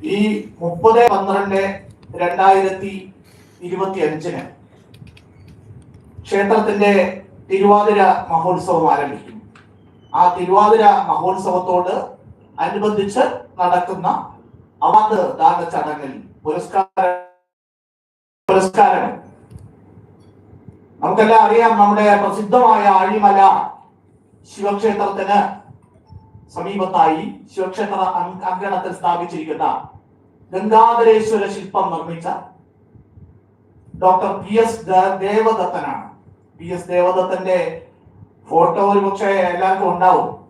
ഈ മുപ്പത് പന്ത്രണ്ട് രണ്ടായിരത്തി ഇരുപത്തി അഞ്ചിന് ക്ഷേത്രത്തിന്റെ തിരുവാതിര മഹോത്സവം ആരംഭിക്കും. ആ തിരുവാതിര മഹോത്സവത്തോട് അനുബന്ധിച്ച് നടക്കുന്ന അവാർഡ് ദാന ചടങ്ങിൽ പുരസ്കാര പുരസ്കാരം നമുക്കെല്ലാം അറിയാം നമ്മുടെ പ്രസിദ്ധമായ ആഴിമല ശിവക്ഷേത്രത്തിന് സമീപത്തായി ശിവക്ഷേത്ര അങ്ക- അങ്കണത്തിൽ സ്ഥാപിച്ചിരിക്കുന്ന ഗംഗാധരേശ്വര ശില്പം നിർമ്മിച്ച ഡോക്ടർ പി എസ് ദേവദത്തനാണ്. പി എസ് ദേവദത്തന്റെ ഫോട്ടോ ഒരു പക്ഷേ എല്ലാവർക്കും ഉണ്ടാവും.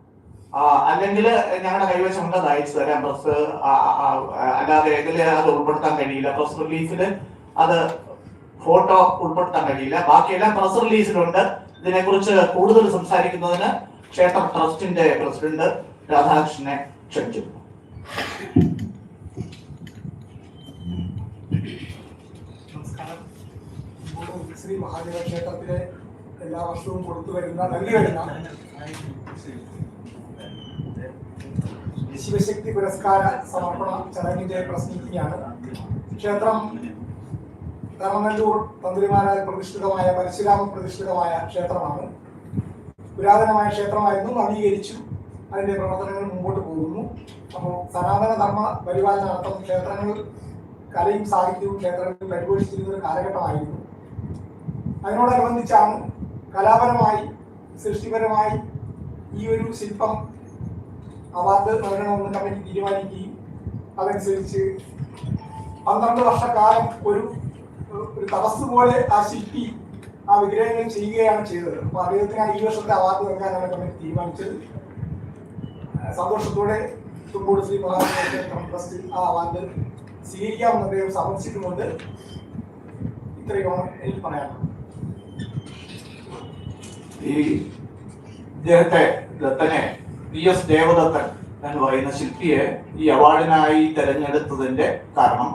അല്ലെങ്കിൽ ഞങ്ങളുടെ കൈവശം ഉണ്ട് അത് അയച്ചു തരാം. പ്രസ് അല്ലാതെ ഇതിൽ അത് ഉൾപ്പെടുത്താൻ കഴിയില്ല. പ്രസ് റിലീസിൽ അത് ഫോട്ടോ ഉൾപ്പെടുത്താൻ കഴിയില്ല. ബാക്കിയെല്ലാം പ്രസ് റിലീസിലുണ്ട്. ഇതിനെക്കുറിച്ച് കൂടുതൽ സംസാരിക്കുന്നതിന് ക്ഷേത്ര ട്രസ്റ്റിന്റെ പ്രസിഡന്റ് രാധാകൃഷ്ണനെ ക്ഷണിച്ചു നമസ്കാരം. ശ്രീ മഹാദേവ ക്ഷേത്രത്തിലെ എല്ലാ വർഷവും കൊടുത്തു വരുന്ന നൽകി വരുന്ന ശിവശക്തി പുരസ്കാര സമർപ്പണ ചടങ്ങിന്റെ പ്രസംഗിക്കുകയാണ്. ക്ഷേത്രം തറമല്ലൂർ തന്ത്രിമാരാൽ പ്രതിഷ്ഠിതമായ പരശുരാമ പ്രതിഷ്ഠിതമായ ക്ഷേത്രമാണ്. പുരാതനമായ ക്ഷേത്രമായിരുന്നു നവീകരിച്ചു. അതിന്റെ പ്രവർത്തനങ്ങൾ മുമ്പോട്ട് പോകുന്നു. അപ്പോൾ സനാതന ധർമ്മ പരിപാലനാർത്ഥം ക്ഷേത്രങ്ങൾ കലയും സാഹിത്യവും ക്ഷേത്രങ്ങളിൽ പരിപോഷിച്ചിരുന്ന ഒരു കാലഘട്ടമായിരുന്നു. അതിനോടനുബന്ധിച്ചാണ് കലാപരമായി സൃഷ്ടിപരമായി ഈ ഒരു ശില്പം അവാർഡ് നൽകണമെന്ന് കമ്മിറ്റി തീരുമാനിക്കുകയും അതനുസരിച്ച് പന്ത്രണ്ട് വർഷക്കാലം ഒരു ഒരു തപസ് പോലെ ആ ശില്പി ആ വിഗ്രഹങ്ങൾ ചെയ്യുകയാണ് ചെയ്തത്. അപ്പൊ അദ്ദേഹത്തിന് ഈ വർഷത്തെ അവാർഡ് നൽകാനാണ് കമ്മിറ്റി തീരുമാനിച്ചത്. സന്തോഷത്തോടെ തുമ്പോട് ശ്രീ ട്രസ്റ്റ് ആ അവാർഡ് സ്വീകരിക്കാമെന്ന് അദ്ദേഹം സമർപ്പിച്ചിട്ടുമുണ്ട് ഇത്രയുമാണ് എനിക്ക് പറയാനുള്ളത്. ഈ ഇദ്ദേഹത്തെ ദത്തനെ പി എസ് ദേവദത്തൻ എന്ന് പറയുന്ന ശില്പിയെ ഈ അവാർഡിനായി തെരഞ്ഞെടുത്തതിന്റെ കാരണം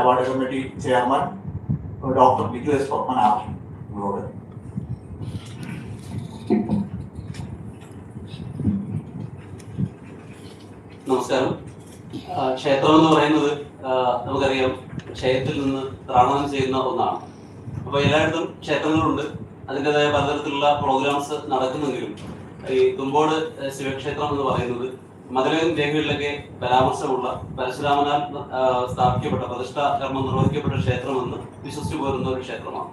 award committee chairman doctor Biju S Padmanabhan. നമ്മളോട് നമസ്കാരം. ക്ഷേത്രം എന്ന് പറയുന്നത് നമുക്കറിയാം ക്ഷേത്രത്തിൽ നിന്ന് ത്രാണനം ചെയ്യുന്ന ഒന്നാണ്. അപ്പൊ എല്ലായിടത്തും ക്ഷേത്രങ്ങളുണ്ട്. അതിന്റെതായ പലതരത്തിലുള്ള പ്രോഗ്രാംസ് നടക്കുന്നെങ്കിലും ഈ തുമ്പോട് ശിവക്ഷേത്രം എന്ന് പറയുന്നത് മധുരൻ രേഖകളിലൊക്കെ പരാമർശമുള്ള പരശുരാമനാൽ സ്ഥാപിക്കപ്പെട്ട പ്രതിഷ്ഠാ കർമ്മം നിർവഹിക്കപ്പെട്ട ക്ഷേത്രമെന്ന് വിശ്വസിച്ചു പോരുന്ന ഒരു ക്ഷേത്രമാണ്.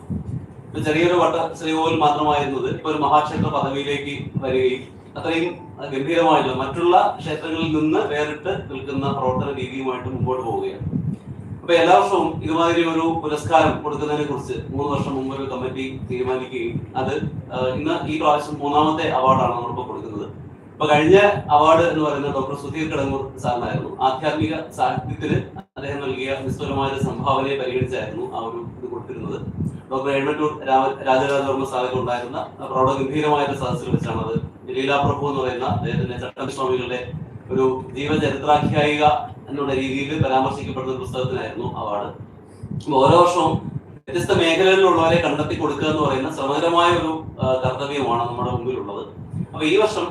ഒരു ചെറിയൊരു വട്ട ശ്രീകോവിൽ മാത്രമായിരുന്നത് ഇപ്പൊ ഒരു മഹാക്ഷേത്ര പദവിയിലേക്ക് വരികയും അത്രയും ഗംഭീരമായിട്ടുള്ള മറ്റുള്ള ക്ഷേത്രങ്ങളിൽ നിന്ന് വേറിട്ട് നിൽക്കുന്ന പ്രവർത്തന രീതിയുമായിട്ട് മുമ്പോട്ട് പോവുകയാണ്. അപ്പൊ എല്ലാ വർഷവും ഇതുമാതിരി ഒരു പുരസ്കാരം കൊടുക്കുന്നതിനെ കുറിച്ച് മൂന്ന് വർഷം മുമ്പ് ഒരു കമ്മിറ്റി തീരുമാനിക്കുകയും അത് ഇന്ന് ഈ പ്രാവശ്യം മൂന്നാമത്തെ അവാർഡാണ് നമ്മളിപ്പോൾ കൊടുക്കുന്നത്. അപ്പൊ കഴിഞ്ഞ അവാർഡ് എന്ന് പറയുന്നത് ഡോക്ടർ സുധീർ കടങ്ങൂർ സാറിനായിരുന്നു. ആധ്യാത്മിക സാഹിത്യത്തിന് അദ്ദേഹം നൽകിയ നിസ്തുലമായ സംഭാവനയെ പരിഗണിച്ചായിരുന്നു ആ ഒരു ഇത് കൊടുത്തിരുന്നത്. ഡോക്ടർ എഴുമറ്റൂർ രാമ രാജരാജവർമ്മ സാറിൽ ഉണ്ടായിരുന്ന പ്രൗഢഗംഭീരമായ ഒരു സദസ്സിൽ വെച്ചാണ് അത് ലീലാപ്രഭു എന്ന് പറയുന്ന അദ്ദേഹത്തിന്റെ ചട്ടമ്പി സ്വാമികളുടെ ഒരു ജീവചരിത്രാഖ്യായിക എന്നുള്ള രീതിയിൽ പരാമർശിക്കപ്പെടുന്ന പുസ്തകത്തിനായിരുന്നു അവാർഡ് ഓരോ വർഷവും വ്യത്യസ്ത മേഖലകളിലുള്ളവരെ കണ്ടെത്തി കൊടുക്കുക എന്ന് പറയുന്ന ശ്രമകരമായ ഒരു കർത്തവ്യമാണ് നമ്മുടെ മുമ്പിലുള്ളത്. അപ്പൊ ഈ വർഷം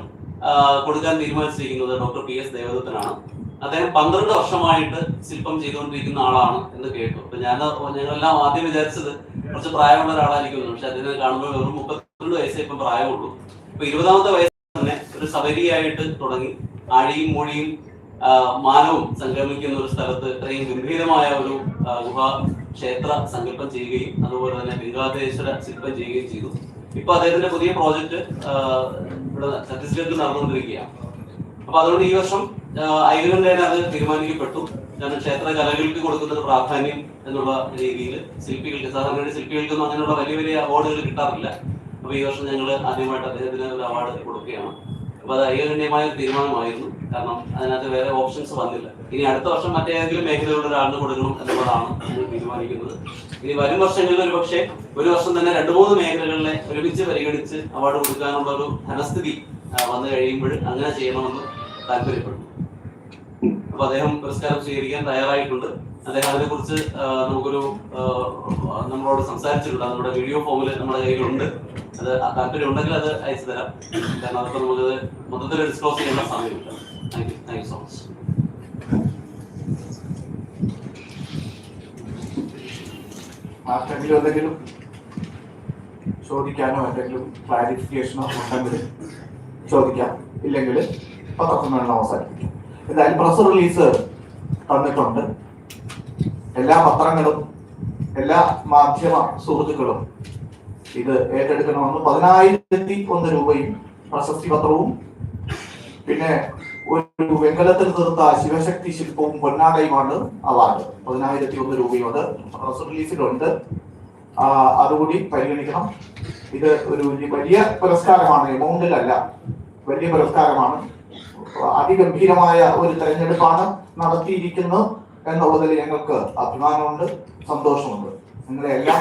കൊടുക്കാൻ തീരുമാനിച്ചിരിക്കുന്നത് ഡോക്ടർ പി എസ് ദേവദത്തനാണ്. അദ്ദേഹം പന്ത്രണ്ട് വർഷമായിട്ട് ശില്പം ചെയ്തുകൊണ്ടിരിക്കുന്ന ആളാണ് എന്ന് കേട്ടു. അപ്പൊ ഞാൻ ഞങ്ങളെല്ലാം ആദ്യം വിചാരിച്ചത് കുറച്ച് പ്രായമുള്ള ഒരാളായിരിക്കും പക്ഷെ അതിനെ കാണുമ്പോൾ വെറും മുപ്പത്തിരണ്ട് വയസ്സേ ഇപ്പം പ്രായമുള്ളൂ. ഇപ്പൊ ഇരുപതാമത്തെ വയസ്സിൽ തന്നെ ഒരു സബരിയായിട്ട് തുടങ്ങി. ആഴിയും മൊഴിയും മാനവും സംഗമിക്കുന്ന ഒരു സ്ഥലത്ത് ഇത്രയും ഗംഭീരമായ ഒരു ഗുഹ ക്ഷേത്ര സങ്കല്പം ചെയ്യുകയും അതുപോലെ തന്നെ ഗംഗാധേശ്വര ശില്പം ചെയ്യുകയും ചെയ്തു. ഇപ്പൊ അദ്ദേഹത്തിന്റെ പുതിയ പ്രോജക്റ്റ് ഇവിടെ ഛത്തീസ്ഗഡിൽ നടന്നുകൊണ്ടിരിക്കുകയാണ് അപ്പൊ അതുകൊണ്ട് ഈ വർഷം ഐകകണ്ഠേന അത് തീരുമാനിക്കപ്പെട്ടു. കാരണം ക്ഷേത്ര കലകൾക്ക് കൊടുക്കുന്ന പ്രാധാന്യം എന്നുള്ള രീതിയിൽ ശില്പികൾക്ക് സാധാരണ ശില്പികൾക്കൊന്നും അങ്ങനെയുള്ള വലിയ വലിയ അവാർഡുകൾ കിട്ടാറില്ല. അപ്പൊ ഈ വർഷം ഞങ്ങൾ ആദ്യമായിട്ട് അദ്ദേഹത്തിന് ഒരു അവാർഡ് കൊടുക്കുകയാണ്. അപ്പൊ അത് ഐകകണ്ഠ്യമായ ഒരു തീരുമാനമായിരുന്നു. കാരണം അതിനകത്ത് വേറെ ഓപ്ഷൻസ് വന്നില്ല. ഇനി അടുത്ത വർഷം മറ്റേതെങ്കിലും മേഖലയിലുള്ള ഒരാളിന് കൊടുക്കണം എന്നുള്ളതാണ് നമ്മൾ തീരുമാനിക്കുന്നത്. ഇനി വരും വർഷങ്ങളിൽ ഒരു പക്ഷേ ഒരു വർഷം തന്നെ രണ്ടു മൂന്ന് മേഖലകളിലെ ഒരുമിച്ച് പരിഗണിച്ച് അവാർഡ് കൊടുക്കാനുള്ള ഒരു ധനസ്ഥിതി വന്നു കഴിയുമ്പോൾ അങ്ങനെ ചെയ്യണമെന്ന് താല്പര്യപ്പെടുന്നു. അപ്പൊ അദ്ദേഹം പുരസ്കാരം സ്വീകരിക്കാൻ തയ്യാറായിട്ടുണ്ട്. അദ്ദേഹം അതിനെ കുറിച്ച് നമുക്കൊരു നമ്മളോട് സംസാരിച്ചിട്ടുണ്ട്. നമ്മുടെ വീഡിയോ ഫോമിൽ നമ്മുടെ കയ്യിലുണ്ട്. അത് താല്പര്യം ഉണ്ടെങ്കിൽ അത് അയച്ചു തരാം. കാരണം അതൊക്കെ നമുക്കത് മൊത്തത്തിൽ ഡിസ്ക്ലോസ് ചെയ്യേണ്ട സമയമില്ല. Thank you thank you so much ആർക്കെങ്കിലും എന്തെങ്കിലും ചോദിക്കാനോ എന്തെങ്കിലും ക്ലാരിഫിക്കേഷനോ ഉണ്ടെങ്കിൽ ചോദിക്കാം. ഇല്ലെങ്കിൽ പത്രസമ്മേളനം അവസാനിപ്പിക്കാം. എന്തായാലും പ്രസ് റിലീസ് തന്നിട്ടുണ്ട്. എല്ലാ പത്രങ്ങളും എല്ലാ മാധ്യമ സുഹൃത്തുക്കളും ഇത് ഏറ്റെടുക്കണമെന്ന് പതിനായിരത്തി ഒന്ന് രൂപയും പ്രശസ്തി പത്രവും പിന്നെ ഒരു വെങ്കലത്തിൽ തീർത്ത ശിവശക്തി ശില്പവും പൊന്നാടയുമാണ് അവാർഡ്. പതിനായിരത്തി ഒന്ന് രൂപയും അത് പ്രസ് റിലീസിലുണ്ട്. അതുകൂടി പരിഗണിക്കണം. ഇത് ഒരു വലിയ പുരസ്കാരമാണ് എമൗണ്ടിലല്ല വലിയ പുരസ്കാരമാണ്. അതിഗംഭീരമായ ഒരു തെരഞ്ഞെടുപ്പാണ് നടത്തിയിരിക്കുന്നത്. എന്നുള്ളതിൽ ഞങ്ങൾക്ക് അഭിമാനമുണ്ട് സന്തോഷമുണ്ട്. നിങ്ങളെ എല്ലാം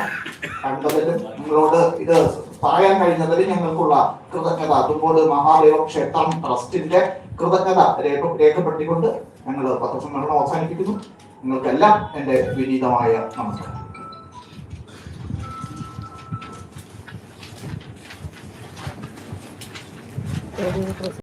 കണ്ടതിലും നിങ്ങളോട് ഇത് പറയാൻ കഴിഞ്ഞതിൽ ഞങ്ങൾക്കുള്ള കൃതജ്ഞത. അതുപോലെ മഹാദേവ ക്ഷേത്രം ട്രസ്റ്റിന്റെ കൃതജ്ഞത രേഖ രേഖപ്പെടുത്തിക്കൊണ്ട് ഞങ്ങൾ പത്രസമ്മേളനം അവസാനിപ്പിക്കുന്നു. നിങ്ങൾക്കെല്ലാം എന്റെ വിനീതമായ നമസ്കാരം.